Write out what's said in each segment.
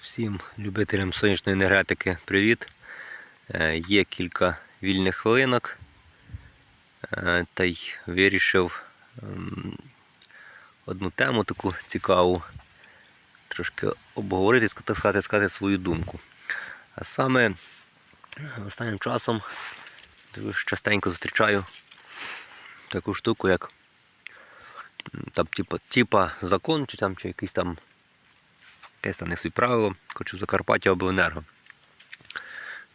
Всім любителям сонячної енергетики привіт. Е, Є кілька вільних хвилинок. Е, Та й вирішив ем, одну тему таку цікаву трошки обговорити, так сказати, сказати свою думку. А саме е, останнім часом частенько зустрічаю таку штуку, як там, типа, типа закон, чи там чи якийсь там якесь там не суть правило, хочу Закарпаття обленерго.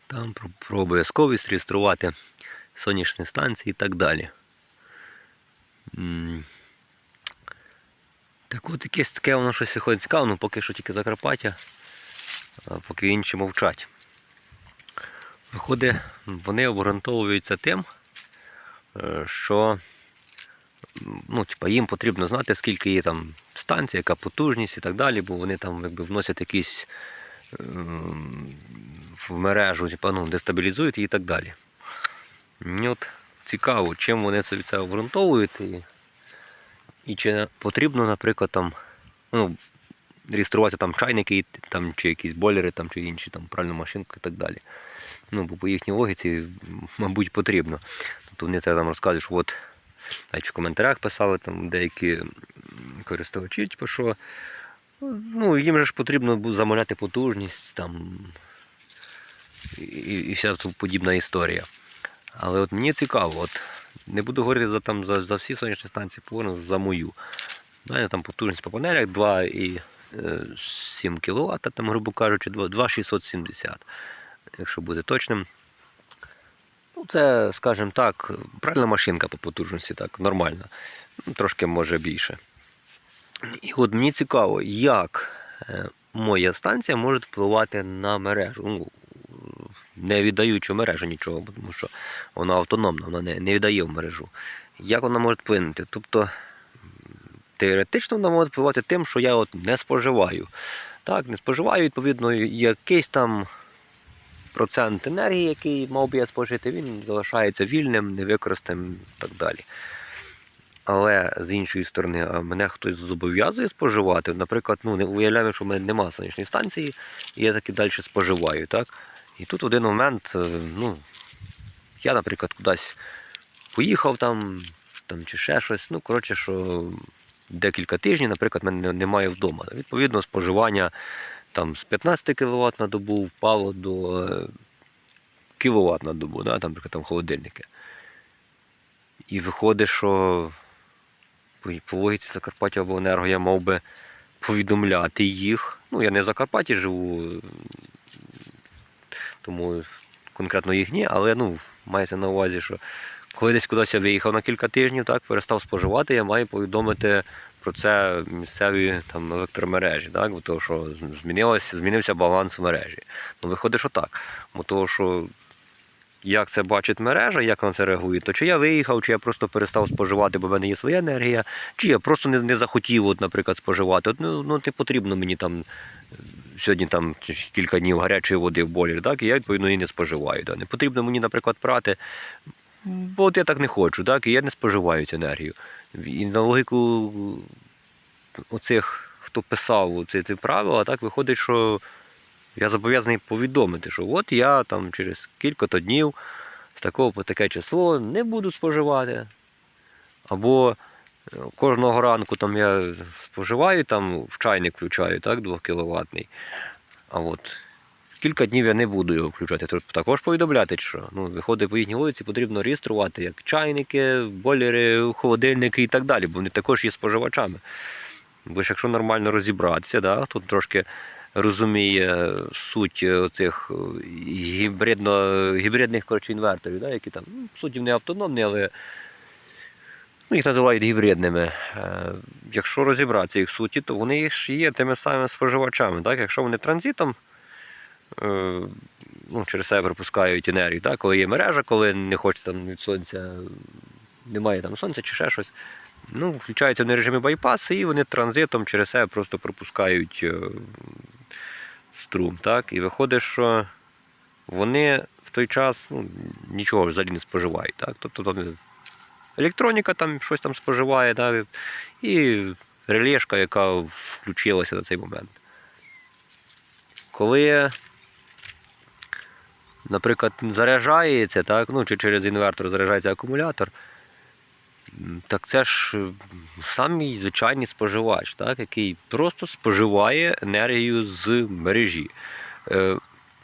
Там про, про обов'язковість реєструвати сонячні станції і так далі. Так от якесь таке воно щось виходить цікаво, ну поки що тільки Закарпаття, поки інші мовчать. Виходить, вони обґрунтовуються тим, е, що ну, типа, їм потрібно знати, скільки є там станцій, яка потужність і так далі, бо вони там якби, вносять якісь ем, в мережу, типа, ну, дестабілізують її і так далі. Мені от цікаво, чим вони це від це обґрунтовують і, і чи потрібно, наприклад, там, ну, реєструвати там чайники, там, чи якісь бойлери, там, чи інші там, пральну машинку і так далі. Ну, бо по їхній логіці, мабуть, потрібно. Тобто вони це там розказують, що от навіть в коментарях писали там деякі користувачі, типу, що ну, їм же ж потрібно замовляти потужність там, і, і вся подібна історія. Але от мені цікаво, от, не буду говорити за, там, за, за всі сонячні станції, поговоримо за мою. Мене там потужність по панелях 2,7 кВт, там, грубо кажучи, 2,670, якщо бути точним. Це, скажімо так, правильна машинка по потужності, так, нормальна. Ну, Трошки може більше. І от мені цікаво, як е, моя станція може впливати на мережу. Ну, не віддаючи мережу нічого, тому що вона автономна, вона не, не віддає в мережу. Як вона може вплинути? Тобто, теоретично вона може впливати тим, що я от не споживаю. Так, не споживаю, відповідно, якийсь там процент енергії, який мав би я спожити, він залишається вільним, невикористаним і так далі. Але з іншої сторони, а мене хтось зобов'язує споживати. Наприклад, ну, не уявляємо, що в мене немає сонячної станції, і я таки далі споживаю. Так? І тут один момент, е, ну, я, наприклад, кудись поїхав там, там чи ще щось. Ну, коротше, що декілька тижнів, наприклад, мене немає вдома. Відповідно, споживання там, з 15 кВт на добу впало до е, кВт на добу, да? там, наприклад, там холодильники. І виходить, що по, логіці Закарпаття обленерго я мав би повідомляти їх. Ну, я не в Закарпатті живу, тому конкретно їх ні, але ну, мається на увазі, що коли десь кудись я виїхав на кілька тижнів, так, перестав споживати, я маю повідомити про це місцеві там, електромережі, так, бо того, що змінилось, змінився баланс в мережі. Ну, виходить, що так. Бо того, що як це бачить мережа, як на це реагує, то чи я виїхав, чи я просто перестав споживати, бо в мене є своя енергія, чи я просто не, не захотів, от, наприклад, споживати. От, ну, ну, не потрібно мені там е, сьогодні там кілька днів гарячої води в бойлер, так, і я відповідно її не споживаю. Так. Не потрібно мені, наприклад, прати. От я так не хочу, так, і я не споживаю цю енергію. І на логіку оцих, хто писав ці, ці правила, так, виходить, що я зобов'язаний повідомити, що от я там через кілька-то днів з такого по таке число не буду споживати. Або е, кожного ранку там я споживаю, там в чайник включаю, так, 2 кВт. А от кілька днів я не буду його включати. Тобто також повідомляти, що ну, виходить по їхній вулиці, потрібно реєструвати як чайники, бойлери, холодильники і так далі, бо вони також є споживачами. Бо ж якщо нормально розібратися, да, хто трошки розуміє суть цих гібридно, гібридних коротше, інверторів, да, які там, ну, суті, вони автономні, але ну, їх називають гібридними. Е, Якщо розібратися їх суті, то вони ж є тими самими споживачами. Так? Якщо вони транзитом е, ну, через себе пропускають енергію, так? коли є мережа, коли не хоче там від сонця, немає там сонця чи ще щось. Ну, включаються в режимі байпас, і вони транзитом через себе просто пропускають е, струм. Так? І виходить, що вони в той час ну, нічого взагалі не споживають. Так? Тобто там електроніка там щось там споживає, так? і релешка, яка включилася на цей момент. коли, наприклад, заряджається, так, ну, чи через інвертор заряджається акумулятор, так це ж е, самий звичайний споживач, так, який просто споживає енергію з мережі.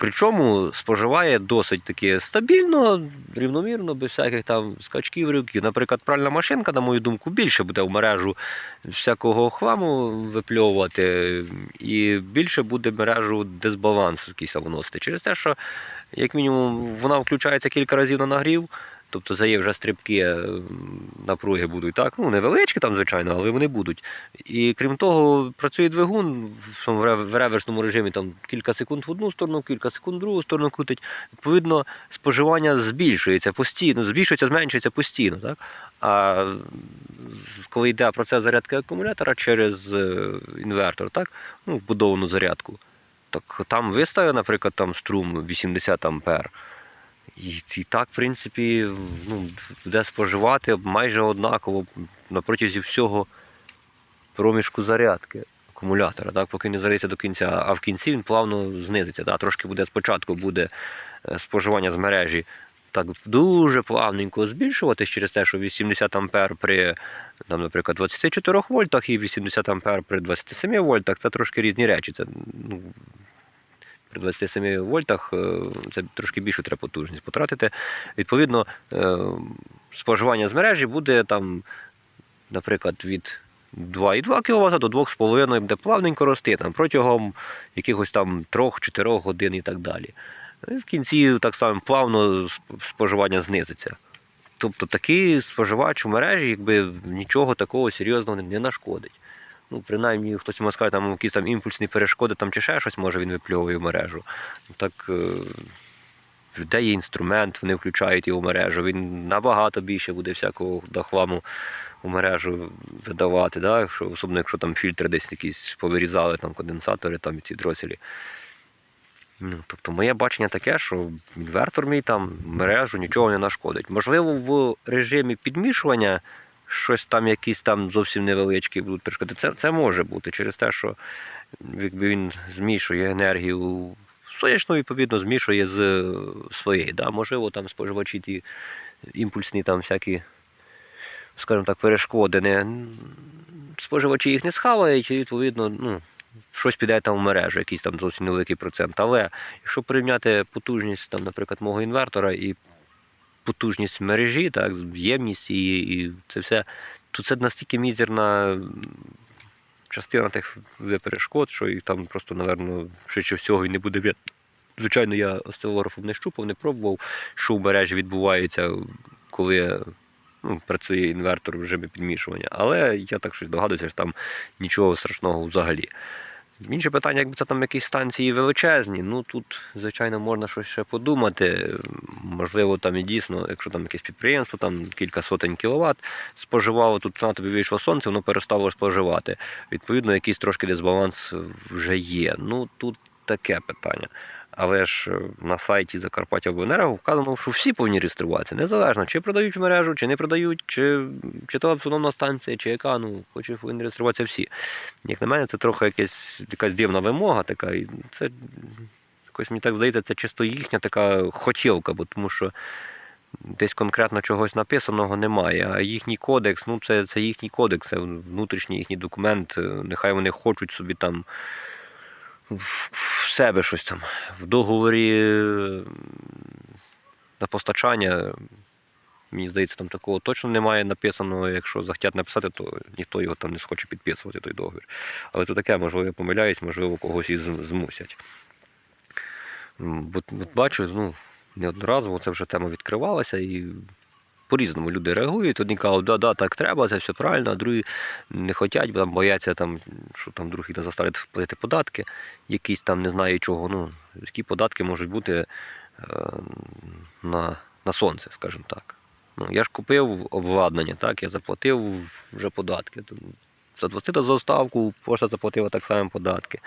Причому споживає досить таки стабільно, рівномірно, без всяких там скачків, рюків. Наприклад, пральна машинка, на мою думку, більше буде в мережу всякого хламу випльовувати, і більше буде мережу дисбаланс якийсь вносити. Через те, що, як мінімум, вона включається кілька разів на нагрів. Тобто за є вже стрибки е, напруги будуть так. Ну, невеличкі там, звичайно, але вони будуть. І крім того, працює двигун в реверсному режимі там кілька секунд в одну сторону, кілька секунд в другу сторону крутить. Відповідно, споживання збільшується постійно, збільшується, зменшується постійно. Так? А коли йде процес зарядки акумулятора через е, інвертор, так? ну, вбудовану зарядку, так там виставив, наприклад, там струм 80 ампер. І, і так, в принципі, ну, буде споживати майже однаково на всього проміжку зарядки акумулятора, так, поки не зарядиться до кінця, а в кінці він плавно знизиться. Так, трошки буде спочатку буде е, споживання з мережі так дуже плавненько збільшуватись через те, що 80 ампер при, там, наприклад, 24 вольтах і 80 ампер при 27 вольтах це трошки різні речі. Це, ну, при 27 вольтах е, це трошки більшу треба потужність потратити. Відповідно, е, споживання з мережі буде там, наприклад, від 2,2 кВт до 2,5 буде плавненько рости там, протягом якихось там 3-4 годин і так далі. І в кінці так само плавно споживання знизиться. Тобто такий споживач у мережі якби, нічого такого серйозного не- не нашкодить. Ну, принаймні, хтось може сказати, там якісь там імпульсні перешкоди там, чи ще щось, може він випльовує в мережу. Так е, в людей є інструмент, вони включають його в мережу, він набагато більше буде всякого дохламу у мережу видавати, да? особливо якщо там фільтри десь якісь повирізали, там конденсатори, там і ці дроселі. Ну, тобто моє бачення таке, що інвертор мій там мережу нічого не нашкодить. Можливо, в режимі підмішування щось там, якісь там зовсім невеличкі будуть перешкоди. Це, це може бути через те, що якби він змішує енергію сонячну, відповідно, змішує з е, своєї. Да? Можливо, там споживачі ті імпульсні там всякі, скажімо так, перешкоди. Не, споживачі їх не схавають, і відповідно, ну, щось піде там в мережу, якийсь там зовсім невеликий процент. Але якщо порівняти потужність, там, наприклад, мого інвертора і потужність мережі, так, ємність і, і це все, то це настільки мізерна частина тих перешкод, що і там просто, напевно, швидше всього і не буде видно. Звичайно, я осцилографом не щупав, не пробував, що в мережі відбувається, коли ну, працює інвертор в режимі підмішування. Але я так щось догадуюся, що там нічого страшного взагалі. Інше питання, якби це там якісь станції величезні, ну тут, звичайно, можна щось ще подумати. Можливо, там і дійсно, якщо там якесь підприємство, там кілька сотень кіловат споживало, тут на тобі вийшло сонце, воно перестало споживати. Відповідно, якийсь трошки дисбаланс вже є. Ну тут таке питання. Але ж е, на сайті Закарпаття Обленерго вказано, що всі повинні реєструватися, незалежно, чи продають мережу, чи не продають, чи, чи то автономна станція, чи яка, ну, хоче повинні реєструватися всі. Як на мене, це трохи якась, якась дивна вимога така. І це якось мені так здається, це чисто їхня така хотілка, бо тому що десь конкретно чогось написаного немає. А їхній кодекс, ну це, це їхній кодекс, це внутрішній їхній документ. е, Нехай вони хочуть собі там в себе щось там в договорі е, на постачання. Мені здається, там такого точно немає написаного. Якщо захотять написати, то ніхто його там не схоче підписувати, той договір. Але це таке, можливо, я помиляюсь, можливо, когось і змусять. Бо от бачу, ну, неодноразово це вже тема відкривалася і по-різному люди реагують. Одні кажуть, да, да, так треба, це все правильно, а другі не хочуть, бо там бояться, там, що там друг не заставлять платити податки, якісь там не знаю чого. Ну, які податки можуть бути е, на, на сонце, скажімо так. Ну, я ж купив обладнання, так, я заплатив вже податки. За 20 за доставку пошта заплатила так само податки.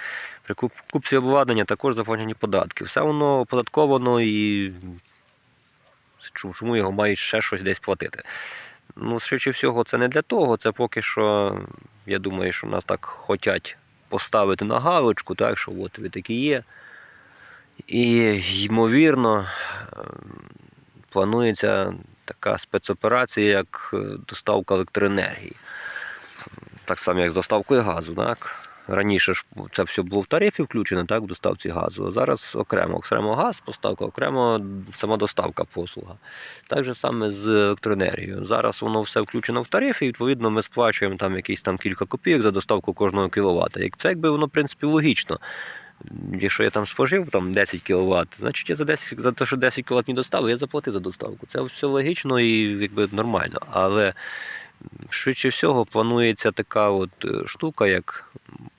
При купці обладнання також заплачені податки. Все воно оподатковано і чому, його мають ще щось десь платити. Ну, швидше всього, це не для того. Це поки що, я думаю, що нас так хочуть поставити на галочку, так, що от ви такі є. І, ймовірно, е, планується така спецоперація, як е, доставка електроенергії. Так само, як з доставкою газу. Так? Раніше ж це все було в тарифі включено, так, в доставці газу. А зараз окремо, окремо газ, поставка, окремо сама доставка послуга. Так же саме з електроенергією. Зараз воно все включено в тариф, і відповідно ми сплачуємо там якісь там кілька копійок за доставку кожного кіловата. Це якби воно, в принципі, логічно. Якщо я там спожив там 10 кВт, значить я за 10, за те, що 10 кВт не доставив, я заплатив за доставку. Це все логічно і якби нормально. Але швидше всього планується така от е, штука, як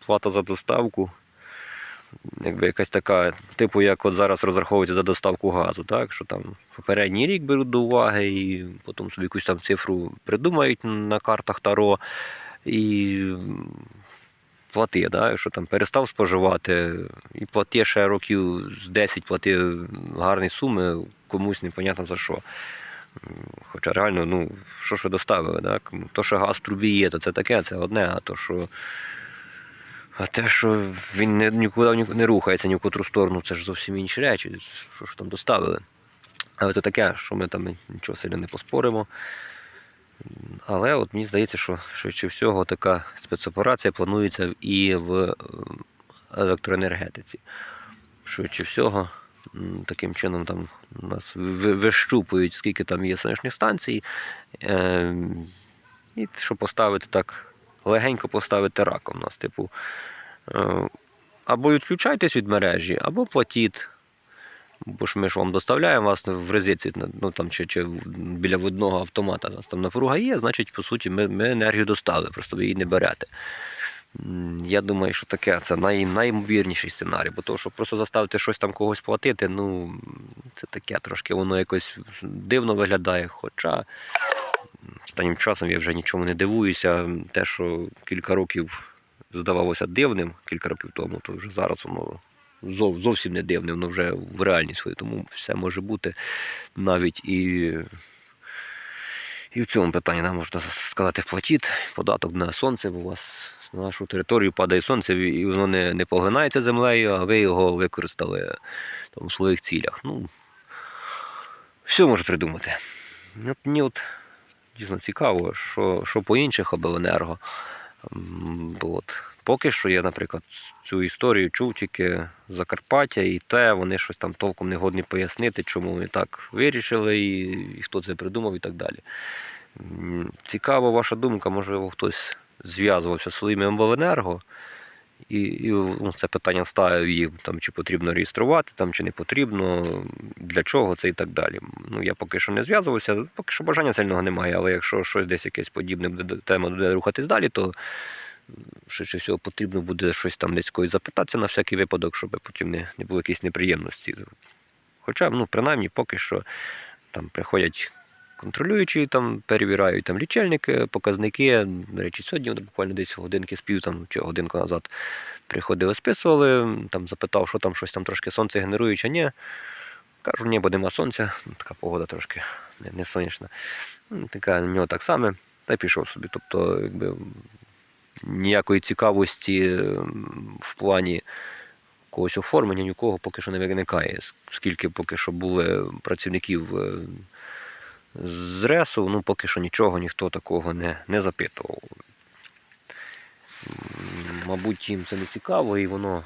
плата за доставку. Якби якась така, типу, як от зараз розраховується за доставку газу, так? що там попередній рік беруть до уваги і потім собі якусь там цифру придумають на картах Таро і плати, да? що там перестав споживати, і плати ще років з 10 плати гарні суми, комусь непонятно за що. Хоча реально, ну, що ви доставили, так? То, що газ в трубі є, то це таке, це одне, а то, що. А те, що він не, нікуди не рухається ні в котру сторону, це ж зовсім інші речі. Що ж там доставили. Але то таке, що ми там нічого сильно не поспоримо. Але от мені здається, що швидше всього така спецоперація планується і в е, електроенергетиці. Швидше всього, таким чином там нас вищупують, скільки там є сонячних станцій. Е, і щоб поставити так, легенько поставити раком нас, типу. е, Або відключайтесь від мережі, або платіть. Бо ж ми ж вам доставляємо вас в резиці, ну там чи, чи біля водного автомата. У нас там напруга є, значить, по суті, ми, ми енергію доставили, просто ви її не берете. Я думаю, що таке це най, найімовірніший сценарій, бо то, що просто заставити щось там когось платити, ну це таке трошки воно якось дивно виглядає. Хоча останнім часом я вже нічому не дивуюся. Те, що кілька років здавалося дивним, кілька років тому, то вже зараз воно зов, зовсім не дивне, воно вже в реальність своїй, тому все може бути навіть і. І в цьому питанні нам можна сказати, платіть податок на сонце, бо у вас на нашу територію падає сонце, і воно не, не поглинається землею, а ви його використали там, у своїх цілях. Ну, все може придумати. От мені от дійсно цікаво, що, що по інших обленерго. От, поки що я, наприклад, цю історію чув тільки Закарпаття, і те вони щось там толком не годні пояснити, чому вони так вирішили, і, і хто це придумав, і так далі. Цікава ваша думка, можливо, хтось зв'язувався зі своїми обленерго. І, і ну, це питання ставив їм, там, чи потрібно реєструвати, там, чи не потрібно, для чого це і так далі. Ну, я поки що не зв'язувався, поки що бажання сильного немає, але якщо щось десь якесь подібне буде тема буде рухатись далі, то швидше всього потрібно буде щось там десь когось запитатися на всякий випадок, щоб потім не, не було якісь неприємності. Хоча, ну, принаймні, поки що там приходять контролюючі, там перевіряють там лічильники, показники. До речі, сьогодні буквально десь годинки спів, там, чи годинку назад приходили, списували, там запитав, що там щось там трошки сонце генерує чи ні. Кажу, ні, бо нема сонця, така погода трошки не, не сонячна. Ну, Така в нього так само, та й пішов собі. Тобто, якби ніякої цікавості в плані когось оформлення ні у кого поки що не виникає. Скільки поки що були працівників е, з РЕСу, ну поки що нічого ніхто такого не, не запитував. Мабуть, їм це не цікаво, і воно.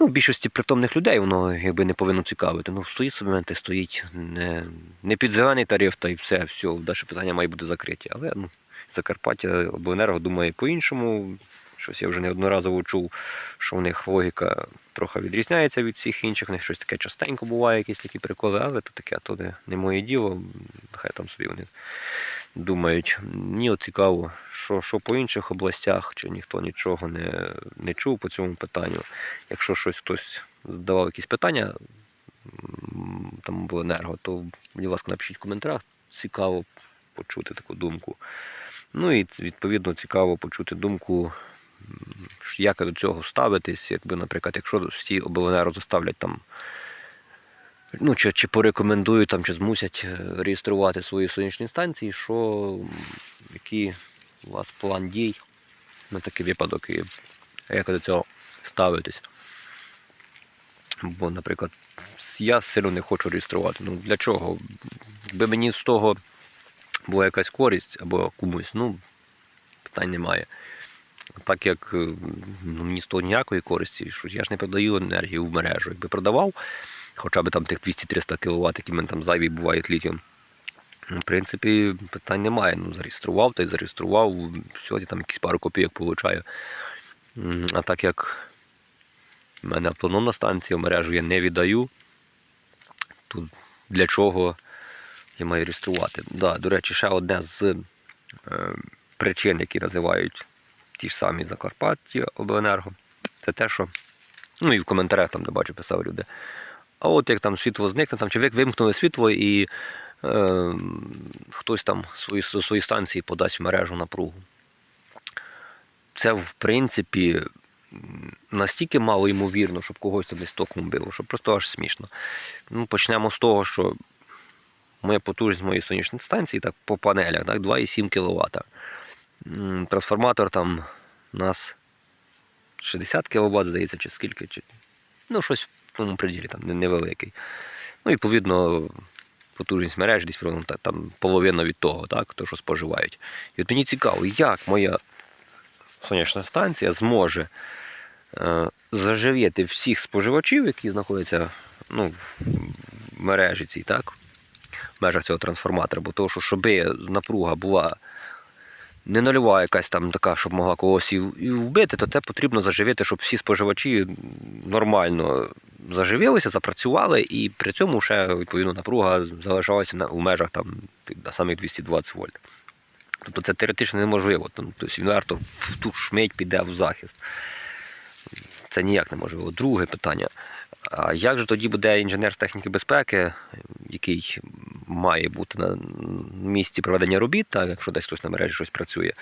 Ну, більшості притомних людей воно якби не повинно цікавити. Ну, стоїть собі стоїть не, не під зелений тариф, та й все, все, далі питання має бути закриті. Але ну, Закарпаття обленерго думає по-іншому. Щось я вже неодноразово чув, що в них логіка трохи відрізняється від всіх інших. У них щось таке частенько буває, якісь такі приколи, але то таке, то не, не моє діло. Хай там собі вони думають. Мені цікаво, що, що по інших областях, чи ніхто нічого не, не чув по цьому питанню. Якщо щось хтось задавав якісь питання там було енерго, то, будь ласка, напишіть в коментарях. Цікаво почути таку думку. Ну і відповідно цікаво почути думку, як до цього ставитись, якби, наприклад, якщо всі обленерго заставлять там. Ну, чи, чи порекомендують там, чи змусять е, реєструвати свої сонячні станції, що який у вас план дій на такий випадок і як до цього ставитись. Бо, наприклад, я сильно не хочу реєструвати. Ну для чого? Би мені з того була якась користь або комусь, ну, питань немає. Так як е, ну, мені з того ніякої користі, що я ж не продаю енергію в мережу. Якби продавав хоча б там тих 200-300 кВт, які мене там зайві бувають літіум. Ну, В принципі, питань немає. Ну, зареєстрував та й зареєстрував. Сьогодні там якісь пару копійок получаю. А так як в мене автономна станція, в мережу я не віддаю, то для чого я маю реєструвати? Да, до речі, ще одне з е, причин, які називають ті ж самі Закарпаття обленерго, це те, що. Ну і в коментарях там, де бачу, писав люди. А от як там світло зникне, там, чи вимкнули світло і е, хтось там свої, свої станції подасть в мережу напругу. Це, в принципі, настільки мало ймовірно, щоб когось десь током било, що просто аж смішно. Ну, почнемо з того, що моя потужність моєї сонячної станції так, по панелях так, 2,7 кВт. Трансформатор там у нас 60 кВт, здається, чи скільки. Чи... Ну, щось в тому приділі, там невеликий. Ну, відповідно, потужність мереж десь там половина від того, так, то, що споживають. І от мені цікаво, як моя сонячна станція зможе е, зажив'яти всіх споживачів, які знаходяться ну, в мережі цій, так? В межах цього трансформатора, бо того, що щоб напруга була не нульова якась там така, щоб могла когось і вбити, то це потрібно заживити, щоб всі споживачі нормально заживилися, запрацювали, і при цьому ще відповідно напруга залишалася на, у межах там на самих 220 вольт. Тобто це теоретично неможливо. Тобто інвертор в ту ж мить піде в захист. Це ніяк неможливо. Друге питання. А як же тоді буде інженер з техніки безпеки, який має бути на місці проведення робіт, так, якщо десь хтось на мережі щось працює,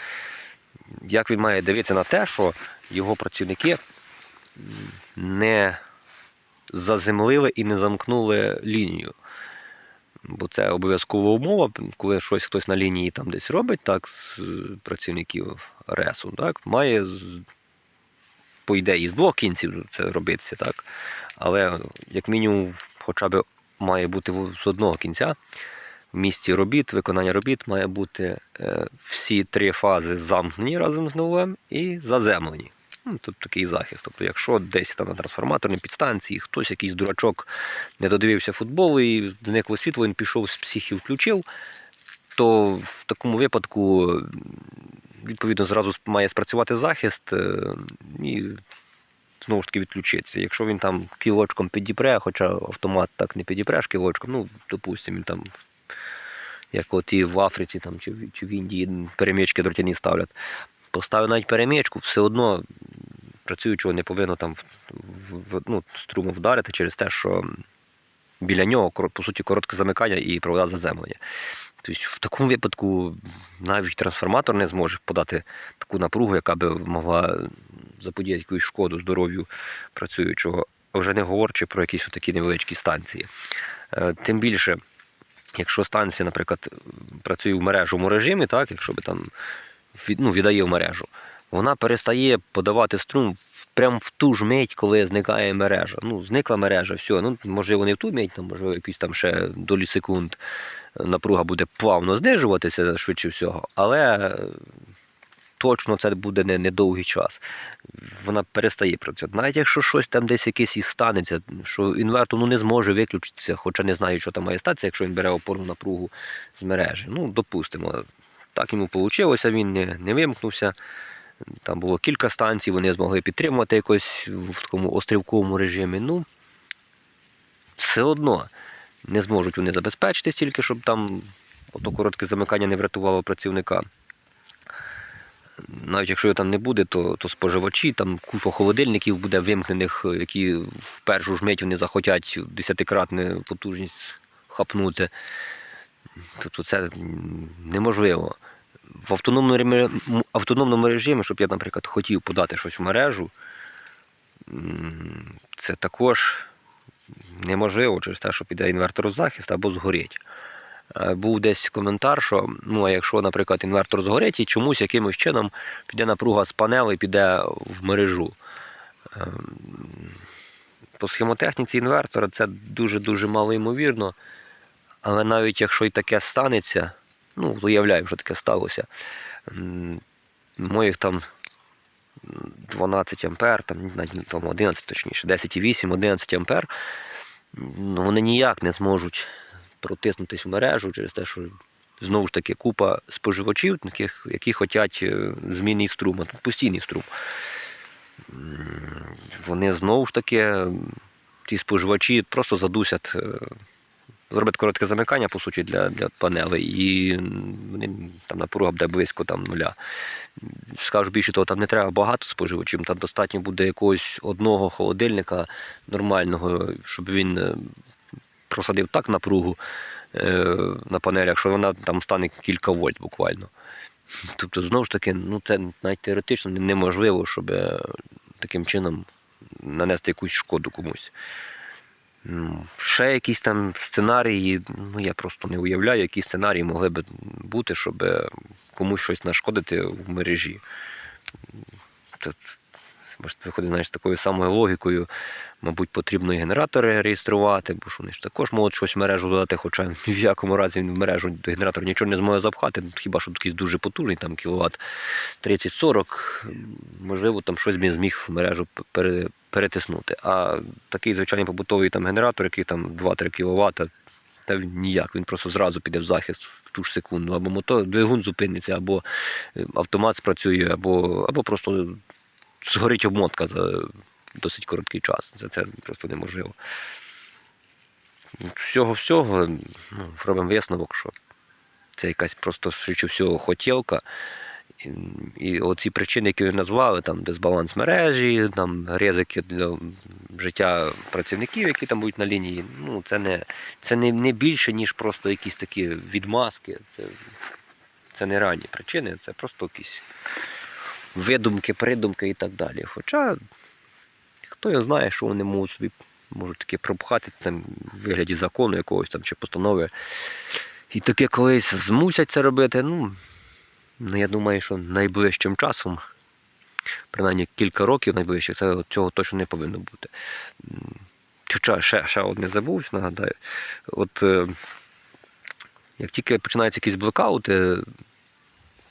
як він має дивитися на те, що його працівники не заземлили і не замкнули лінію? Бо це обов'язкова умова, коли щось хтось на лінії там десь робить, так, з працівників РЕСу, так, має по ідеї з двох кінців це робитися, так. Але як мінімум, хоча б має бути з одного кінця. В місці робіт, виконання робіт має бути е, всі три фази замкнені разом з нулем і заземлені. Ну, Тут такий захист. Тобто, якщо десь там на трансформаторній підстанції хтось, якийсь дурачок, не додивився футболу і зникло світло, він пішов з психів, включив, то в такому випадку відповідно зразу має спрацювати захист е, і знову ж таки відключитися. Якщо він там кілочком підіпре, хоча автомат так не підіпреш кілочком, ну, допустимо, він там, як от і в Африці там, чи, чи в Індії перемічки дротяні ставлять. Поставив навіть перемічку, все одно працюючого не повинно там в, в, ну, струму вдарити через те, що біля нього, по суті, коротке замикання і провода заземлення. Тобто в такому випадку навіть трансформатор не зможе подати таку напругу, яка би могла заподіяти якусь шкоду здоров'ю працюючого, вже не говорячи про якісь такі невеличкі станції. Е, Тим більше, якщо станція, наприклад, працює в мережному режимі, так, якщо би там ну, віддає в мережу, вона перестає подавати струм в- прям в ту ж мить, коли зникає мережа. Ну, зникла мережа, все. Ну, можливо, не в ту мить, там, можливо, якісь там ще долі секунд напруга буде плавно знижуватися швидше всього, але е, точно це буде не, недовгий час. Вона перестає працювати. Навіть якщо щось там десь якесь і станеться, що інвертор ну, не зможе виключитися, хоча не знаю, що там має статися, якщо він бере опорну напругу з мережі. Ну, допустимо, так йому вийшло, він не, не вимкнувся. Там було кілька станцій, вони змогли підтримувати якось в такому острівковому режимі. Ну, все одно не зможуть вони забезпечити стільки, щоб там ото коротке замикання не врятувало працівника. Навіть якщо його там не буде, то, то споживачі, там купа холодильників буде вимкнених, які в першу ж мить вони захотять десятикратну потужність хапнути. Тобто це неможливо. В автономному, автономному режимі, щоб я, наприклад, хотів подати щось в мережу, це також неможливо через те, що піде інвертор у захист або згорить. Е, Був десь коментар, що ну, якщо, наприклад, інвертор згорить і чомусь якимось чином піде напруга з панели, піде в мережу. Ем, по схемотехніці інвертора це дуже-дуже мало ймовірно. Але навіть якщо і таке станеться, ну, уявляємо, що таке сталося. Моїх там 12 ампер, там 11 точніше, 10,8, 11 ампер, ну, вони ніяк не зможуть протиснутись в мережу через те, що знову ж таки купа споживачів, таких, які хочуть зміни струма, постійний струм. Вони знову ж таки, ті споживачі просто задусять. Зробити коротке замикання, по суті, для, для панелей, і вони, там напруга буде близько там, нуля. Скажу більше того, там не треба багато споживачів, там достатньо буде якогось одного холодильника нормального, щоб він е, просадив так напругу е, на панелях, що вона там стане кілька вольт буквально. Тобто, знову ж таки, ну це навіть теоретично неможливо, щоб е, таким чином нанести якусь шкоду комусь. М, Ще якісь там сценарії, ну я просто не уявляю, які сценарії могли б бути, щоб е, комусь щось нашкодити в мережі. Тут, виходить, знаєш, з такою самою логікою, мабуть, потрібно і генератори реєструвати, бо ж вони ж також можуть щось в мережу додати, хоча ні в якому разі він в мережу до генератора нічого не зможе запхати, ну, хіба що такий дуже потужний, там кіловат 30-40, можливо, там щось він зміг в мережу перетиснути. А такий звичайний побутовий там генератор, який там 2-3 кВт, та він ніяк, він просто зразу піде в захист в ту ж секунду. Або мотор, двигун зупиниться, або е, автомат спрацює, або, або просто згорить обмотка за досить короткий час. Це, це просто неможливо. Всього всього ну, робимо висновок, що це якась просто швидше всього хотілка. І, і оці причини, які ви назвали, там дисбаланс мережі, там ризики для життя працівників, які там будуть на лінії, ну це не, це не, не більше, ніж просто якісь такі відмазки. Це, це не ранні причини, це просто якісь видумки, придумки і так далі. Хоча хто його знає, що вони можуть собі можуть таке пропхати там в вигляді закону якогось там чи постанови. І таке колись змусять це робити. Ну, ну я думаю, що найближчим часом, принаймні кілька років найближчих, це цього точно не повинно бути. Хоча ще, ще одне забув, нагадаю. От е, як тільки починаються якісь блекаути,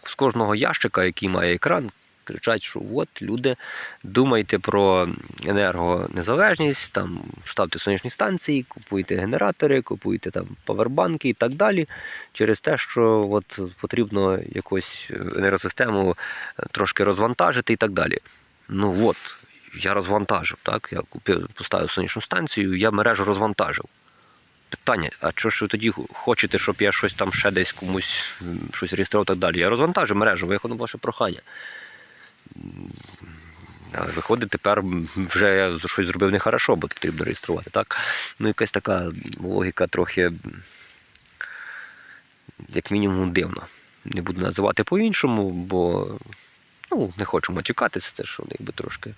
з кожного ящика, який має екран, кричать, що от люди, думайте про енергонезалежність, там ставте сонячні станції, купуйте генератори, купуйте там павербанки і так далі. Через те, що от потрібно якусь енергосистему трошки розвантажити і так далі. Ну от, я розвантажив, так? Я купив, поставив сонячну станцію, я мережу розвантажив. Питання, а що ж ви тоді хочете, щоб я щось там ще десь комусь щось реєстрував і так далі? Я розвантажу мережу, виходить ваше прохання. Але виходить, тепер вже я щось зробив нехорошо, бо потрібно реєструвати. Так? Ну, якась така логіка трохи, як мінімум, дивна. Не буду називати по-іншому, бо ну, не хочу матюкатися, це ж якби трошки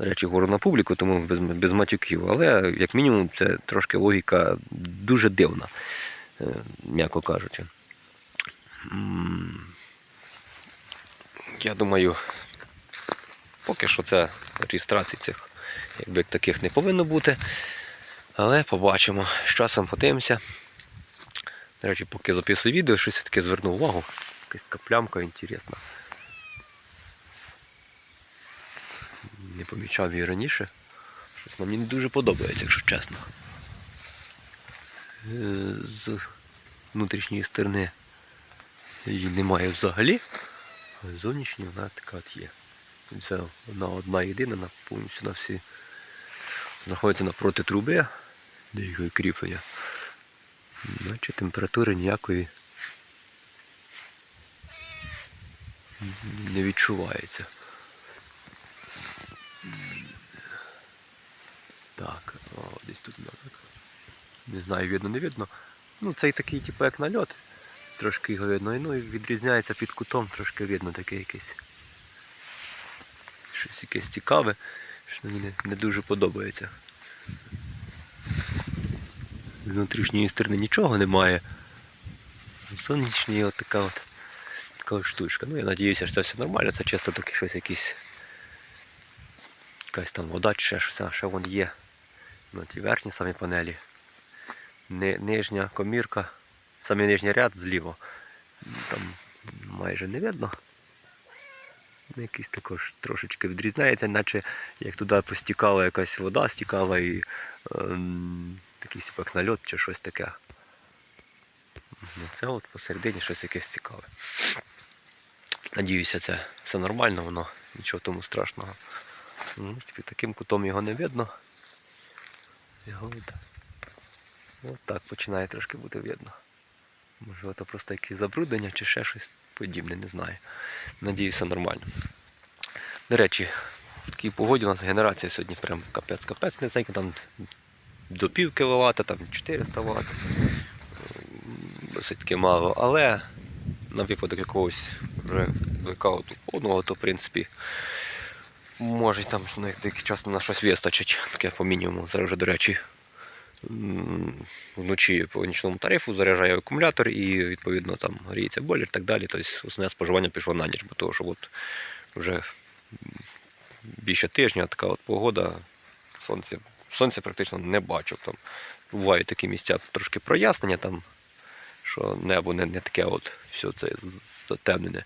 речі говорю на публіку, тому без, без матюків. Але, як мінімум, це трошки логіка дуже дивна, е, м'яко кажучи. Я думаю, поки що це реєстрацій цих якби таких не повинно бути. Але побачимо. З часом подивимося. До речі, поки записую відео, щось я таке звернув увагу. Якась така плямка інтересна. Не помічав її раніше. Щось мені не дуже подобається, якщо чесно. Е, З внутрішньої сторони її немає взагалі. А вона така от є. Це вона одна єдина, вона повністю на всі знаходиться напроти труби, де його кріплення. Наче температури ніякої не відчувається. Так, о, десь тут. Не знаю, видно, не видно. Ну, цей такий, типу, як нальот. Трошки його видно. Ну і відрізняється під кутом, трошки видно таке якесь. Щось якесь цікаве, що мені не, дуже подобається. З внутрішньої сторони нічого немає. Сонячні от така от штучка. Ну я надіюся, що це все нормально, це чисто таке щось якісь Якась там вода чи ще щось, ще вон є. На ті верхні самі панелі. Ни, нижня комірка, самий нижній ряд зліво. Там майже не видно. Ну, Якийсь також трошечки відрізняється, наче як туди постікала якась вода, стікала і ем, такий як нальот чи щось таке. Ну, Це от посередині щось якесь цікаве. Надіюся, це все нормально, воно нічого тому страшного. Ну, під таким кутом його не видно. Його от так починає трошки бути видно. Може це просто якесь забруднення чи ще щось подібне, не знаю. Надіюся, нормально. До речі, в такій погоді у нас генерація сьогодні прям капець-капець, не знаю, там до пів кіловата, там 400 Вт. Досить таки мало, але на випадок якогось вже блекауту повного, то в принципі може там деякий час на щось вистачить, таке по мінімуму. Зараз вже, до речі, вночі по нічному тарифу заряджаю акумулятор і відповідно там гріється бойлер і так далі. Тобто основне споживання пішло на ніч, бо того, що от вже більше тижня така от погода, сонце, сонця практично не бачу. Там бувають такі місця трошки прояснення, там, що небо не, не таке от все це затемнене.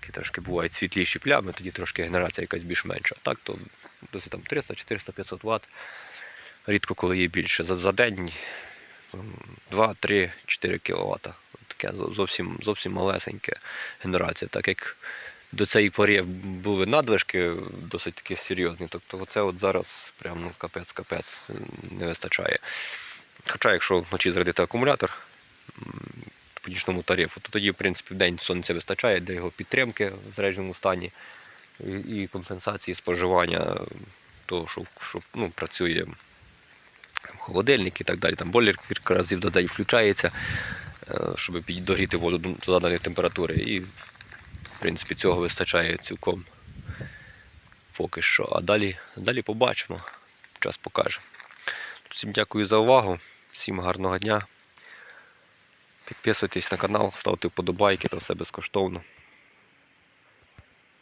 Такі трошки бувають світліші плями, тоді трошки генерація якась більш менша. А Так, то досить там 300, 400, 500 Вт. Рідко коли є більше. За, за день 2, 3, 4 кВт. Таке зовсім, зовсім малесеньке генерація. Так як до цієї пори були надлишки досить такі серйозні. Тобто оце от зараз прям ну, капець-капець не вистачає. Хоча якщо вночі зарядити акумулятор по нічному тарифу, то тоді, в принципі, в день сонця вистачає для його підтримки в зарядженому стані і компенсації споживання того, що, що ну, працює холодильник і так далі. Там бойлер кілька разів день включається, е, щоб підігріти воду до заданої температури. І, в принципі, цього вистачає цілком поки що. А далі, далі побачимо. Час покаже. Всім дякую за увагу, всім гарного дня. Підписуйтесь на канал, ставте вподобайки, то все безкоштовно.